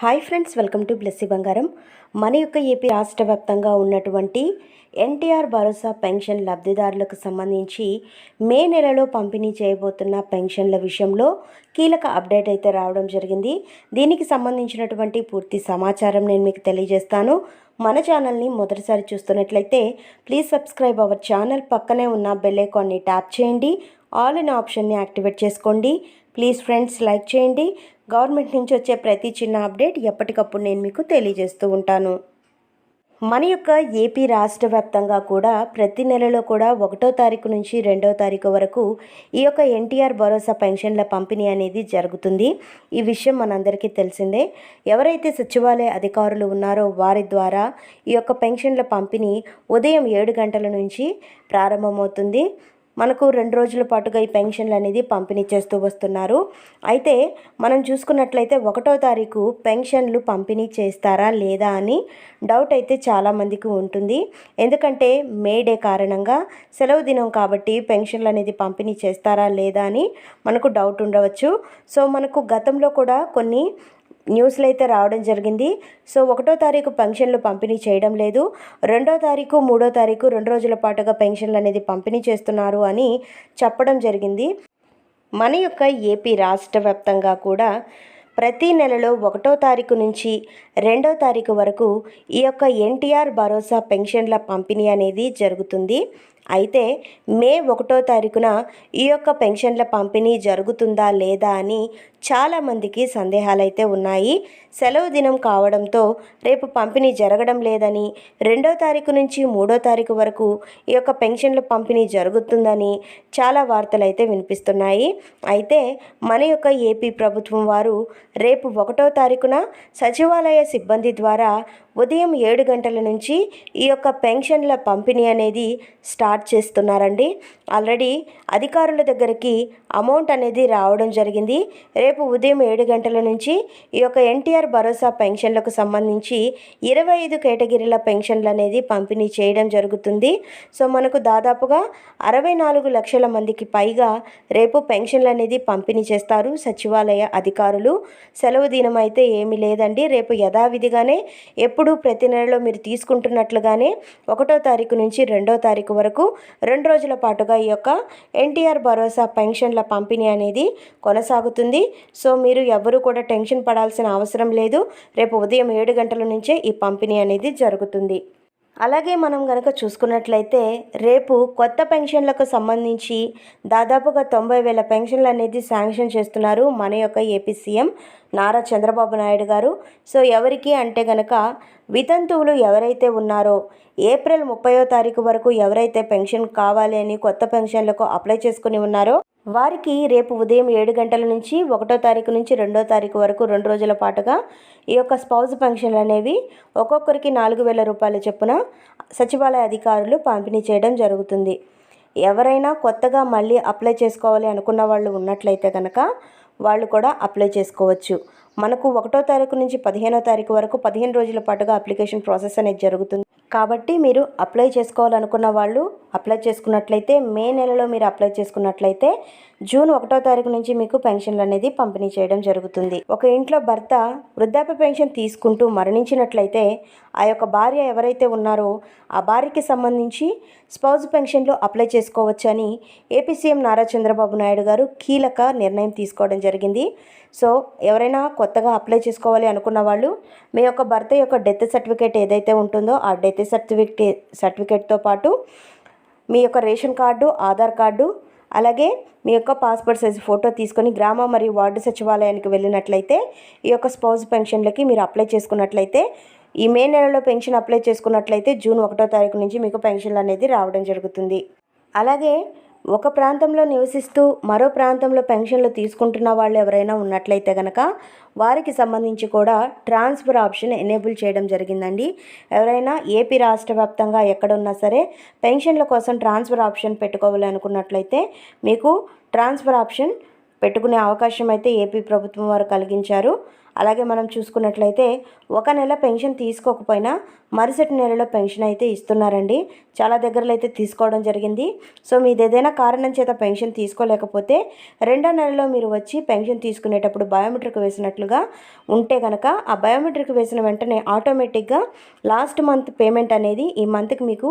Hi friends welcome to Blessy Bangaram మన యొక్క AP రాష్ట్ర వ్యాప్తంగా ఉన్నటువంటి ఎన్టీఆర్ భరోసా పెన్షన్ లబ్ధిదారులకు సంబంధించి మే నెలలో పంపిణీ చేయబోతున్న పెన్షన్ల విషయంలో కీలక అప్డేట్ అయితే రావడం జరిగింది. దీనికి సంబంధించినటువంటి పూర్తి సమాచారం నేను మీకు తెలియజేస్తాను. మన ఛానల్ని మొదటిసారి చూస్తున్నట్లయితే ప్లీజ్ సబ్స్క్రైబ్ అవర్ ఛానల్ పక్కనే ఉన్న బెల్ ఐకాన్ని ట్యాప్ చేయండి. ఆల్ ఇన్ ఆప్షన్ని యాక్టివేట్ చేసుకోండి. ప్లీజ్ ఫ్రెండ్స్ లైక్ చేయండి. గవర్నమెంట్ నుంచి వచ్చే ప్రతి చిన్న అప్డేట్ ఎప్పటికప్పుడు నేను మీకు తెలియజేస్తూ ఉంటాను. మన యొక్క ఏపీ రాష్ట్ర వ్యాప్తంగా కూడా ప్రతి నెలలో కూడా ఒకటో తారీఖు నుంచి రెండో తారీఖు వరకు ఈ యొక్క ఎన్టీఆర్ భరోసా పెన్షన్ల పంపిణీ అనేది జరుగుతుంది. ఈ విషయం మనందరికీ తెలిసిందే. ఎవరైతే సచివాలయ అధికారులు ఉన్నారో వారి ద్వారా ఈ యొక్క పెన్షన్ల పంపిణీ ఉదయం ఏడు గంటల నుంచి ప్రారంభమవుతుంది. మనకు రెండు రోజుల పాటుగా ఈ పెన్షన్లు అనేది పంపిణీ చేస్తూ వస్తున్నారు. అయితే మనం చూసుకున్నట్లయితే ఒకటో తారీఖు పెన్షన్లు పంపిణీ చేస్తారా లేదా అని డౌట్ అయితే చాలామందికి ఉంటుంది. ఎందుకంటే మే డే కారణంగా సెలవు దినం కాబట్టి పెన్షన్లు అనేది పంపిణీ చేస్తారా లేదా అని మనకు డౌట్ ఉండవచ్చు. సో మనకు గతంలో కూడా కొన్ని న్యూస్లు అయితే రావడం జరిగింది. సో ఒకటో తారీఖు పెన్షన్లు పంపిణీ చేయడం లేదు. రెండో తారీఖు మూడో తారీఖు రెండు రోజుల పాటుగా పెన్షన్లు అనేది పంపిణీ చేస్తున్నారు అని చెప్పడం జరిగింది. మన యొక్క ఏపీ రాష్ట్ర వ్యాప్తంగా కూడా ప్రతి నెలలో ఒకటో తారీఖు నుంచి రెండో తారీఖు వరకు ఈ యొక్క ఎన్టీఆర్ భరోసా పెన్షన్ల పంపిణీ అనేది జరుగుతుంది. అయితే మే ఒకటో తారీఖున ఈ యొక్క పెన్షన్ల పంపిణీ జరుగుతుందా లేదా అని చాలామందికి సందేహాలు అయితే ఉన్నాయి. సెలవు దినం కావడంతో రేపు పంపిణీ జరగడం లేదని రెండో తారీఖు నుంచి మూడో తారీఖు వరకు ఈ యొక్క పెన్షన్ల పంపిణీ జరుగుతుందని చాలా వార్తలు అయితే వినిపిస్తున్నాయి. అయితే మన యొక్క ఏపీ ప్రభుత్వం వారు రేపు ఒకటో తారీఖున సచివాలయ సిబ్బంది ద్వారా ఉదయం ఏడు గంటల నుంచి ఈ యొక్క పెన్షన్ల పంపిణీ అనేది స్టార్ట్ చేస్తున్నారండి. ఆల్రెడీ అధికారుల దగ్గరికి అమౌంట్ అనేది రావడం జరిగింది. రేపు ఉదయం ఏడు గంటల నుంచి ఈ యొక్క ఎన్టీఆర్ భరోసా పెన్షన్లకు సంబంధించి ఇరవై ఐదు కేటగిరీల పెన్షన్లు అనేది పంపిణీ చేయడం జరుగుతుంది. సో మనకు దాదాపుగా అరవై నాలుగు లక్షల మందికి పైగా రేపు పెన్షన్లు అనేది పంపిణీ చేస్తారు సచివాలయ అధికారులు. సెలవు దినం అయితే ఏమీ లేదండి. రేపు యథావిధిగానే ఎప్పుడు ప్రతి నెలలో మీరు తీసుకుంటున్నట్లుగానే ఒకటో తారీఖు నుంచి రెండో తారీఖు వరకు రెండు రోజుల పాటుగా ఈ యొక్క ఎన్టీఆర్ భరోసా పెన్షన్ల పంపిణీ అనేది కొనసాగుతుంది. సో మీరు ఎవరు కూడా టెన్షన్ పడాల్సిన అవసరం లేదు. రేపు ఉదయం ఏడు గంటల నుంచే ఈ పంపిణీ అనేది జరుగుతుంది. అలాగే మనం కనుక చూసుకున్నట్లయితే రేపు కొత్త పెన్షన్లకు సంబంధించి దాదాపుగా తొంభై వేల పెన్షన్లు అనేది శాంక్షన్ చేస్తున్నారు మన యొక్క AP CM Nara Chandrababu Naidu garu. So ఎవరికి అంటే గనక వితంతువులు ఎవరైతే ఉన్నారో ఏప్రిల్ ముప్పయో తారీఖు వరకు ఎవరైతే పెన్షన్ కావాలి అని కొత్త పెన్షన్లకు అప్లై చేసుకుని ఉన్నారో వారికి రేపు ఉదయం ఏడు గంటల నుంచి ఒకటో తారీఖు నుంచి రెండో తారీఖు వరకు రెండు రోజుల పాటుగా ఈ యొక్క స్పౌజ్ ఫంక్షన్లు అనేవి ఒక్కొక్కరికి నాలుగు వేల రూపాయల చొప్పున సచివాలయ అధికారులు పంపిణీ చేయడం జరుగుతుంది. ఎవరైనా కొత్తగా మళ్ళీ అప్లై చేసుకోవాలి అనుకున్న వాళ్ళు ఉన్నట్లయితే కనుక వాళ్ళు కూడా అప్లై చేసుకోవచ్చు. మనకు ఒకటో తారీఖు నుంచి పదిహేనో తారీఖు వరకు పదిహేను రోజుల పాటుగా అప్లికేషన్ ప్రాసెస్ అనేది జరుగుతుంది. కాబట్టి మీరు అప్లై చేసుకోవాలనుకున్న వాళ్ళు అప్లై చేసుకున్నట్లయితే మే నెలలో మీరు అప్లై చేసుకున్నట్లయితే జూన్ ఒకటో తారీఖు నుంచి మీకు పెన్షన్లు అనేది పంపిణీ చేయడం జరుగుతుంది. ఒక ఇంట్లో భర్త వృద్ధాప్య పెన్షన్ తీసుకుంటూ మరణించినట్లయితే ఆ యొక్క భార్య ఎవరైతే ఉన్నారో ఆ భార్యకి సంబంధించి స్పౌజ్ పెన్షన్లు అప్లై చేసుకోవచ్చని ఏపీ సీఎం నారా చంద్రబాబు నాయుడు గారు కీలక నిర్ణయం తీసుకోవడం జరిగింది. సో ఎవరైనా కొత్తగా అప్లై చేసుకోవాలి అనుకున్న వాళ్ళు మీ యొక్క భర్త యొక్క డెత్ సర్టిఫికేట్ ఏదైతే ఉంటుందో ఆ డెత్ సర్టిఫికేట్ సర్టిఫికేట్తో పాటు మీ యొక్క రేషన్ కార్డు ఆధార్ కార్డు అలాగే మీ యొక్క పాస్పోర్ట్ సైజ్ ఫోటో తీసుకొని గ్రామ మరియు వార్డు సచివాలయానికి వెళ్ళినట్లయితే ఈ యొక్క స్పౌజ్ పెన్షన్లకి మీరు అప్లై చేసుకున్నట్లయితే ఈ మే నెలలో పెన్షన్ అప్లై చేసుకున్నట్లయితే జూన్ ఒకటో తారీఖు నుంచి మీకు పెన్షన్లు అనేది రావడం జరుగుతుంది. అలాగే ఒక ప్రాంతంలో నివసిస్తూ మరో ప్రాంతంలో పెన్షన్లు తీసుకుంటున్న వాళ్ళు ఎవరైనా ఉన్నట్లయితే కనుక వారికి సంబంధించి కూడా ట్రాన్స్ఫర్ ఆప్షన్ ఎనేబుల్ చేయడం జరిగిందండి. ఎవరైనా ఏపీ రాష్ట్ర వ్యాప్తంగా ఎక్కడున్నా సరే పెన్షన్ల కోసం ట్రాన్స్ఫర్ ఆప్షన్ పెట్టుకోవాలి అనుకున్నట్లయితే మీకు ట్రాన్స్ఫర్ ఆప్షన్ పెట్టుకునే అవకాశం అయితే ఏపీ ప్రభుత్వం వారు కలిగించారు. అలాగే మనం చూసుకున్నట్లయితే ఒక నెల పెన్షన్ తీసుకోకపోయినా మరుసటి నెలలో పెన్షన్ అయితే ఇస్తున్నారండి. చాలా దగ్గరలో అయితే తీసుకోవడం జరిగింది. సో మీది ఏదైనా కారణం చేత పెన్షన్ తీసుకోలేకపోతే రెండో నెలలో మీరు వచ్చి పెన్షన్ తీసుకునేటప్పుడు బయోమెట్రిక్ వేసినట్లుగా ఉంటే కనుక ఆ బయోమెట్రిక్ వేసిన వెంటనే ఆటోమేటిక్గా లాస్ట్ మంత్ పేమెంట్ అనేది ఈ మంత్కి మీకు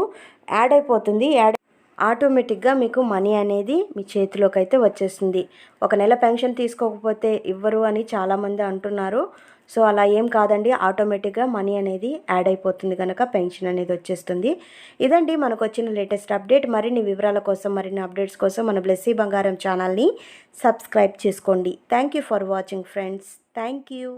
యాడ్ అయిపోతుంది. యాడ్ ఆటోమేటిక్గా మీకు మనీ అనేది మీ చేతిలోకి అయితే వచ్చేస్తుంది. ఒక నెల పెన్షన్ తీసుకోకపోతే ఇవ్వరు అని చాలామంది అంటున్నారు. సో అలా ఏం కాదండి. ఆటోమేటిక్గా మనీ అనేది యాడ్ అయిపోతుంది కనుక పెన్షన్ అనేది వచ్చేస్తుంది. ఇదండి మనకు వచ్చిన లేటెస్ట్ అప్డేట్. మరిన్ని వివరాల కోసం మరిన్ని అప్డేట్స్ కోసం మన బ్లెస్సీ బంగారం ఛానల్ని సబ్స్క్రైబ్ చేసుకోండి. Thank you for watching friends. Thank you